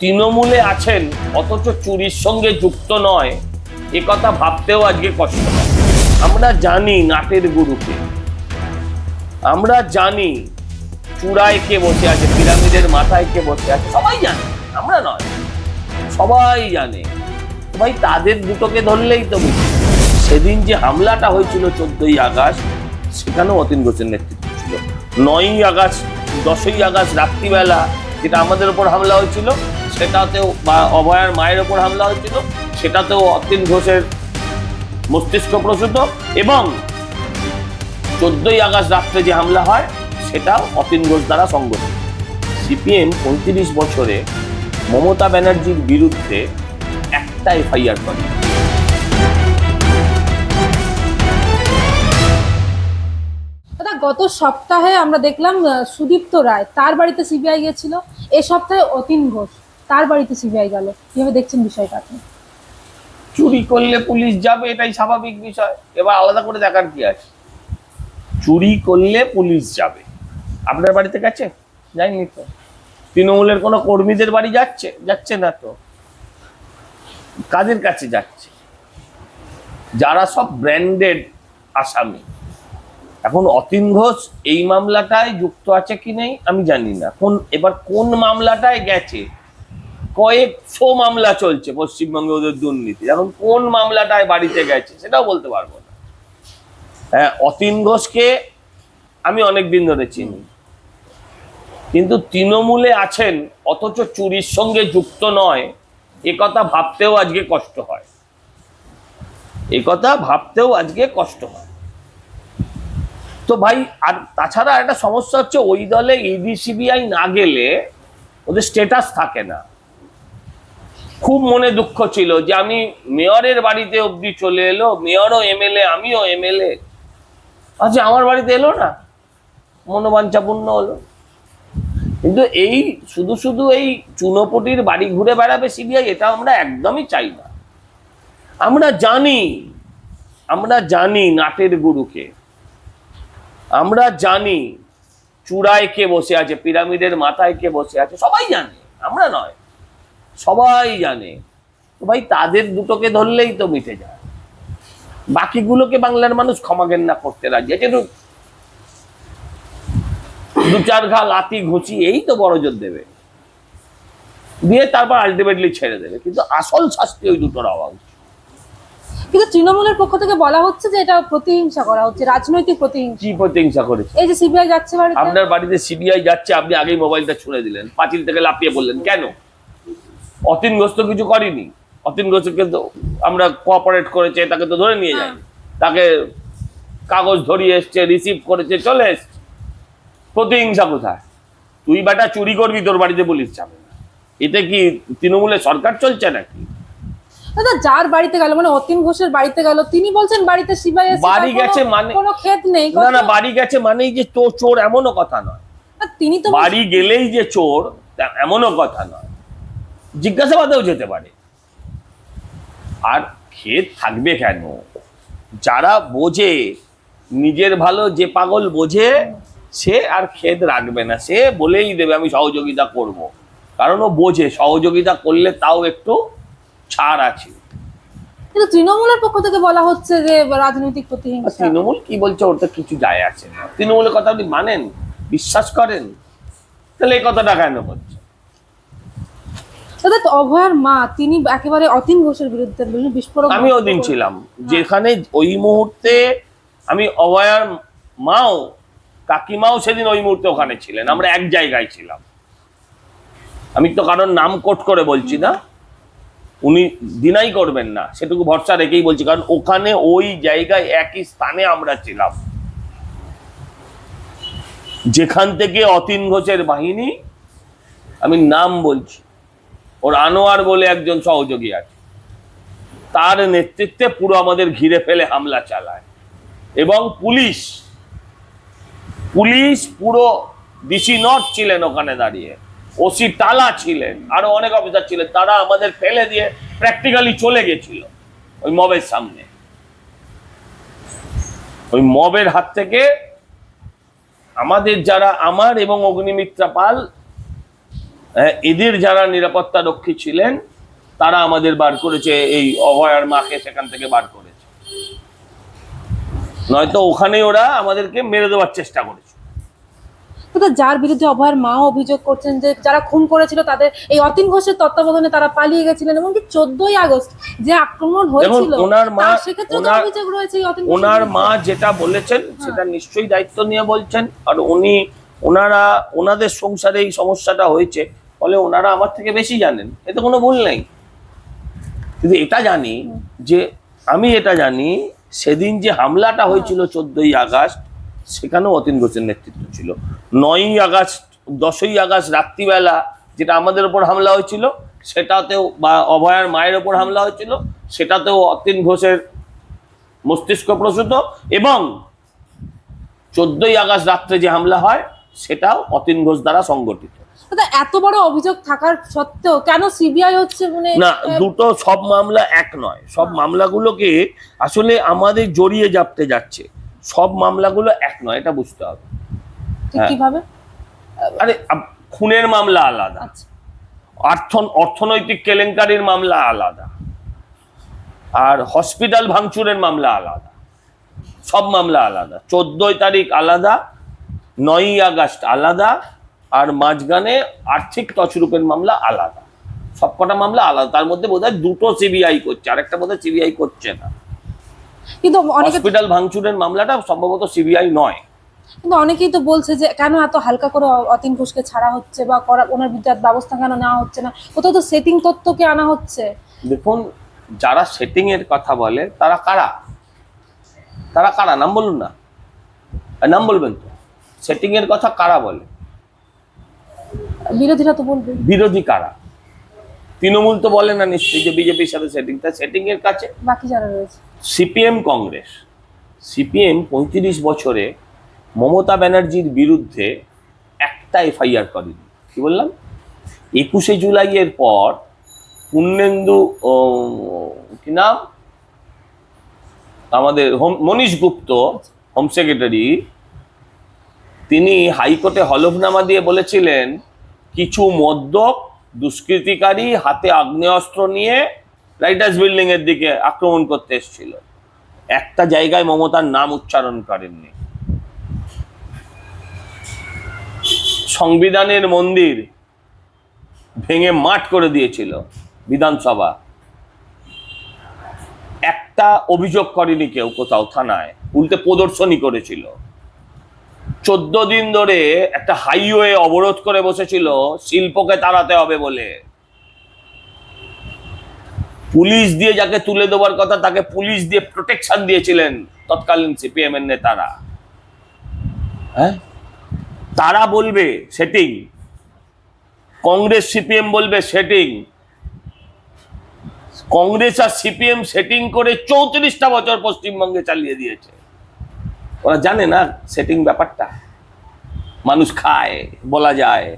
তৃণমূলে আছেন, অথচ চুরির সঙ্গে যুক্ত নয়, এ কথা ভাবতেও আজকে কষ্ট আমরা জানি নাটের গুরুকে। আমরা জানি চূড়ায় কে বসে আছে, পিরামিডের মাথায় কে বসে আছে, সবাই জানে, আমরা নয়। সবাই জানে। ভাই, তাদের দুটোকে ধরলেই তো বেশি। সেদিন যে হামলাটা হয়েছিল চোদ্দই আগস্ট, সেখানেও অতীন ঘোষের নেতৃত্ব ছিল। নয়ই আগস্ট, দশই আগস্ট রাত্রিবেলা, যেটা আমাদের উপর হামলা হয়েছিল সেটাতেও বা অভয়ার মায়ের ওপর হামলা হয়েছিল, সেটাতেও অতীন ঘোষের মস্তিষ্ক প্রসূত এবং চোদ্দই আগস্ট রাত্রে যে হামলা হয়, সেটাও অতীন ঘোষ দ্বারা সংগঠিত সিপিএম পঁয়ত্রিশ বছরে মমতা ব্যানার্জির বিরুদ্ধে একটা এফআইআর করে। গত সপ্তাহে আমরা দেখলাম সুদীপ্ত রায়, তার বাড়িতে সিবিআই গেছিল এ সপ্তাহে অতীন ঘোষ। তার বাড়িতে সিবিআই গেল। কীভাবে দেখছেন বিষয়টা আপনি? চুরি করলে পুলিশ যাবে, এটাই স্বাভাবিক বিষয়। এবার আলাদা করে দেখার কি আছে? চুরি করলে পুলিশ যাবে। আপনার বাড়িতে গেছে? যায়নি তো। তৃণমূলের কোনো কর্মীদের বাড়ি যাচ্ছে? যাচ্ছে না তো। কাদের কাছে যাচ্ছে? যারা সব ব্র্যান্ডেড আসামি। এখন অতীন ঘোষ এই মামলাটায় যুক্ত আছে কি নেই আমি জানি না। কোন এবার কোন মামলাটায় গেছে? কয়েকশো মামলা চলছে পশ্চিমবঙ্গে ওদের দুর্নীতি। এখন কোন মামলাটায় বাড়িতে গেছে সেটাও বলতে পারব না। হ্যাঁ অতীন ঘোষকে আমি অনেক দিন ধরে চিনি। কিন্তু তৃণমূলে আছেন, অথচ চুরির সঙ্গে যুক্ত নয়, এ কথা ভাবতেও আজকে কষ্ট হয়। এ কথা ভাবতেও আজকে কষ্ট হয়। তো ভাই, আর তাছাড়া একটা সমস্যা হচ্ছে, ওই দলে ইডি সিবিআই না গেলে ওদের স্টেটাস থাকে না। খুব মনে দুঃখ ছিল যে আমি মেয়রের বাড়িতে অবধি চলে এলো, মেয়রও এমএলএ, আমিও এমএলএ। আচ্ছা আমার বাড়িতে এলো না? মনোবাঞ্ছাপূর্ণ হলো। কিন্তু এই শুধু শুধু এই চুনোপটির বাড়ি ঘুরে বেড়াবে সিবিআই, এটা আমরা একদমই চাই না। আমরা জানি আমরা জানি নাটের গুরুকে। আমরা জানি চূড়ায় কে বসে আছে, পিরামিডের মাথায় কে বসে আছে, সবাই জানে, আমরা নয়। সবাই জানে। তো ভাই তাদের দুটোকে ধরলেই তো মিটে যায়। বাকিগুলোকে বাংলার মানুষ ক্ষমা ঘেন্না করতে রাজি আছে। দু চার ঘা লাতি ঘুষি এই তো বড় জোর দেবে। দিয়ে তারপর আলটিমেটলি ছেড়ে দেবে। কিন্তু আসল শাস্তি ওই দুটোর উচিত। কিন্তু তৃণমূলের পক্ষ থেকে বলা হচ্ছে যে এটা প্রতিহিংসা করা হচ্ছে রাজনৈতিক প্রতিহিংসা। কি প্রতিহিংসা করেছে? এই যে সিবিআই যাচ্ছে বাড়িতে। আপনার বাড়িতে সিবিআই যাচ্ছে আপনি আগেই মোবাইলটা ছুঁড়ে দিলেন। পাঁচিল থেকে লাফিয়ে বললেন কেন? অতীন ঘোষ তো কিছু করেনি। অতীন তো আমরা কোঅপারেট করেছে তাকে তো ধরে নিয়ে যায়নি। তাকে কাগজ ধরিয়ে এসছে রিসিভ করেছে চলে এসছে। প্রতিহিংসা কোথায়? তুই বেটা চুরি করবি তোর বাড়িতে পুলিশ যাবে না। এতে কি তৃণমূলের সরকার চলছে নাকি? দাদা যার বাড়িতে গেল মানে অতীন ঘোষের বাড়িতে গেল তিনি বলছেন বাড়িতে এসে বাড়ি গেছে মানে- কোনো ক্ষেত নেই না না বাড়ি গেছে মানেই যে তো চোর এমনও কথা নয়। তিনি তো বাড়ি গেলেই যে চোর এমনও কথা নয়। জিজ্ঞাসাবাদেও যেতে পারে। আর ক্ষেত থাকবে কেন? যারা বোঝে নিজের ভালো যে পাগল বোঝে সে আর খেদ রাখবে না। সে বলেই দেবে আমি সহযোগিতা করব। কারণ ও বোঝে সহযোগিতা করলে তাও একটু ছাড় আছে। কিন্তু তৃণমূলের পক্ষ থেকে বলা হচ্ছে যে রাজনৈতিক প্রতিহিংসা। তৃণমূল কি বলছে ওর তো কিছু যায় আসে না। তৃণমূলের কথা আপনি মানেন? বিশ্বাস করেন? তাহলে এই কথাটা কেন বলছে দাদা অভয়ার মা তিনি একেবারে অতীন ঘোষের বিরুদ্ধে বললেন বিস্ফোরক আমি ওদিন ছিলাম। যেখানে ওই মুহূর্তে আমি অভয়ার মাও কাকিমাও সেদিন ওই মুহূর্তে ওখানে ছিলেন। আমরা এক জায়গায় ছিলাম। আমি তো কারোর নাম কোট করে বলছি না। উনি দিনাই করবেন না। সেটুকু ভরসা রেখেই বলছি। কারণ ওখানে ওই জায়গায় একই স্থানে আমরা ছিলাম। যেখান থেকে অতীন ঘোষের বাহিনী আমি নাম বলছি। ওর আনোয়ার বলে একজন সহযোগী আছে। তার নেতৃত্বে পুরো আমাদের ঘিরে ফেলে হামলা চালায়। এবং পুলিশ পুলিশ পুরো ডিসি নট ছিলেন ওখানে দাঁড়িয়ে। ওসি টালা ছিলেন, আরও অনেক অফিসার ছিলেন, তারা আমাদের ফেলে দিয়ে প্র্যাকটিক্যালি চলে গেছিল ওই মবের সামনে। ওই মবের হাত থেকে আমাদের যারা আমার এবং অগ্নিমিত্রা পাল হ্যাঁ, এদের যারা নিরাপত্তা রক্ষী ছিলেন তারা আমাদের বার করেছে এই অভয়ার মাকে সেখান থেকে বার করেছে। নয়তো ওখানে ওরা আমাদেরকে মেরে দেওয়ার চেষ্টা করেছে। যার বিরুদ্ধে অভয়ের মা অভিযোগ করছেন যে যারা খুন করেছিল তাদের এই অতীন ঘোষের তত্ত্বাবধানে তারা পালিয়ে গেছিলেন এবং চোদ্দই আগস্ট যে আক্রমণ হয়েছিল ওনার মা- অভিযোগ রয়েছে ওনার মা যেটা বলেছেন সেটা নিশ্চয়ই দায়িত্ব নিয়ে বলছেন আর উনি ওনারা ওনাদের সংসারে এই সমস্যাটা হয়েছে ফলে ওনারা আমার থেকে বেশি জানেন। এতে কোনো ভুল নেই। কিন্তু এটা জানি যে আমি এটা জানি সেদিন যে হামলাটা হয়েছিল চোদ্দই আগস্ট সেখানেও অতীন ঘোষের নেতৃত্ব ছিল। নয়ই আগস্ট দশই আগস্ট রাত্রিবেলা যেটা আমাদের ওপর হামলা হয়েছিল সেটাতেও বা অভয়ার মায়ের ওপর হামলা হয়েছিল সেটাতেও অতীন ঘোষের মস্তিষ্ক প্রসূত এবং চোদ্দই আগস্ট রাত্রে যে হামলা হয় সেটাও অতীন ঘোষ দ্বারা সংগঠিত। এত বড় অভিযোগ থাকার সত্ত্বেও কেন সিবিআই হচ্ছে মানে না দুটো সব মামলা এক নয়। সব মামলাগুলোকে আসলে আমাদের জড়িয়ে জাপতে যাচ্ছে। সব মামলাগুলো এক নয় এটা বুঝতে হবে। হ্যাঁ। কীভাবে? আরে খুনের মামলা আলাদা। আচ্ছা। অর্থ অর্থনৈতিক কেলেঙ্কারির মামলা আলাদা। আর হসপিটাল ভাঙচুরের মামলা আলাদা। সব মামলা আলাদা। চোদ্দই তারিখ আলাদা নয়ই আগস্ট আলাদা আর মাঝখানে আর্থিক তছরূপের মামলা আলাদা। সবকটা মামলা আলাদা। তার মধ্যে বোধহয় দুটো সিবিআই করছে আরেকটা বোধহয় সিবিআই করছে না। কিন্তু অনেকে হসপিটাল ভাঙচুরের মামলাটা সম্ভবত সিবিআই নয়। কিন্তু অনেকেই তো বলছে যে কেন এত হালকা করে অতীন ঘোষকে ছাড়া হচ্ছে বা করা ওনার বিরুদ্ধে ব্যবস্থা কেন নেওয়া হচ্ছে না? কোথাও তো সেটিং তত্ত্বকে আনা হচ্ছে। দেখুন যারা সেটিং এর কথা বলে তারা কারা? তারা কারা? নাম বলুন না। আর নাম বলবেন তো। সেটিং এর কথা কারা বলে? বিরোধীরা তো বলবে। বিরোধী কারা? তৃণমূল তো বলে না নিশ্চয়ই যে বিজেপির সাথে সেটিং তা সেটিং এর কাছে? বাকি যারা রয়েছে। সিপিএম কংগ্রেস। সিপিএম পঁয়ত্রিশ বছরে মমতা ব্যানার্জির বিরুদ্ধে একটা এফআইআর করেনি। কি বললাম? একুশে জুলাইয়ের পর পূর্ণেন্দু কি নাম? আমাদের home Manish Gupta home secretary তিনি হাইকোর্টে হলফনামা দিয়ে বলেছিলেন, কিছু মদ্যপ, দুষ্কৃতিকারী হাতে আগ্নেয়াস্ত্র নিয়ে রাইটার্স বিল্ডিং এর দিকে আক্রমণ করতে এসেছিল। একটা জায়গায় মমতার নাম উচ্চারণ করেননি। সংবিধানের মন্দির ভেঙে মাঠ করে দিয়েছিল বিধানসভা। একটা অভিযোগ করেনি কেউ কোথাও থানায়, উল্টে প্রদর্শনী করেছিল। চোদ্দ দিন ধরে একটা হাইওয়ে অবরোধ করে বসেছিল, শিল্পকে তাড়াতে হবে বলে। পুলিশ দিয়ে যাকে তুলে দেওয়ার কথা, তাকে পুলিশ দিয়ে প্রোটেকশন দিয়েছিলেন তৎকালীন সিপিএম এর নেতারা। হ্যাঁ? তারা বলবে সেটিং কংগ্রেস সিপিএম বলবে সেটিং কংগ্রেস আর সিপিএম সেটিং করে চৌত্রিশটা বছর পশ্চিমবঙ্গে চালিয়ে দিয়েছে। ওরা জানে না সেটিং ব্যাপারটা। মানুষ খায়, বলা যায়।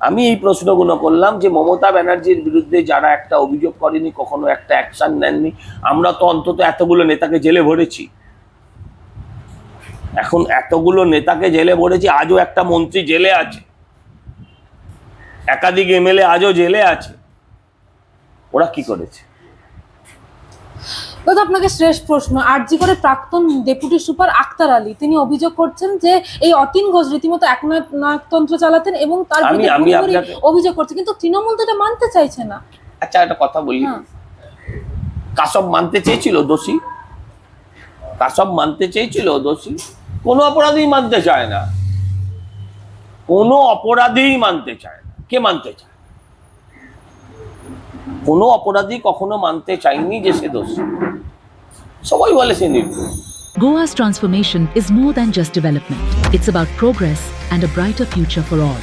আমি এই প্রশ্নগুলো করলাম যে মমতা ব্যানার্জির বিরুদ্ধে যারা একটা অভিযোগ করেনি, কখনো একটা অ্যাকশন নেননি, আমরা তো অন্তত এতগুলো নেতাকে জেলে ভরেছি। এখন এতগুলো নেতাকে জেলে ভরেছি, আজও একটা মন্ত্রী জেলে আছে। একাধিক এমএলএ আজও জেলে আছে। ওরা কি করেছে? দাদা আপনাকে শেষ প্রশ্ন। আরজি করে প্রাক্তন ডেপুটি সুপার আক্তার আলী তিনি অভিযোগ করছেন যে এই অতীন ঘোষ রীতিমতো একনায়কতন্ত্র চালাতেন এবং তার অভিযোগ করছে। কিন্তু তৃণমূল তো এটা মানতে চাইছে না। আচ্ছা একটা কথা বলি। হ্যাঁ। কাসব মানতে চেয়েছিল দোষী। কাসব মানতে চেয়েছিল দোষী। কোনো অপরাধী মানতে চায় না। কোনো অপরাধী মানতে চায় না। কে মানতে চায়? কোনো অপরাধী কখনো মানতে চায়নি যে সে দোষী সবাই বলে সে নির্দোষ Goa's transformation is more than just development. It's about progress and a brighter future for all.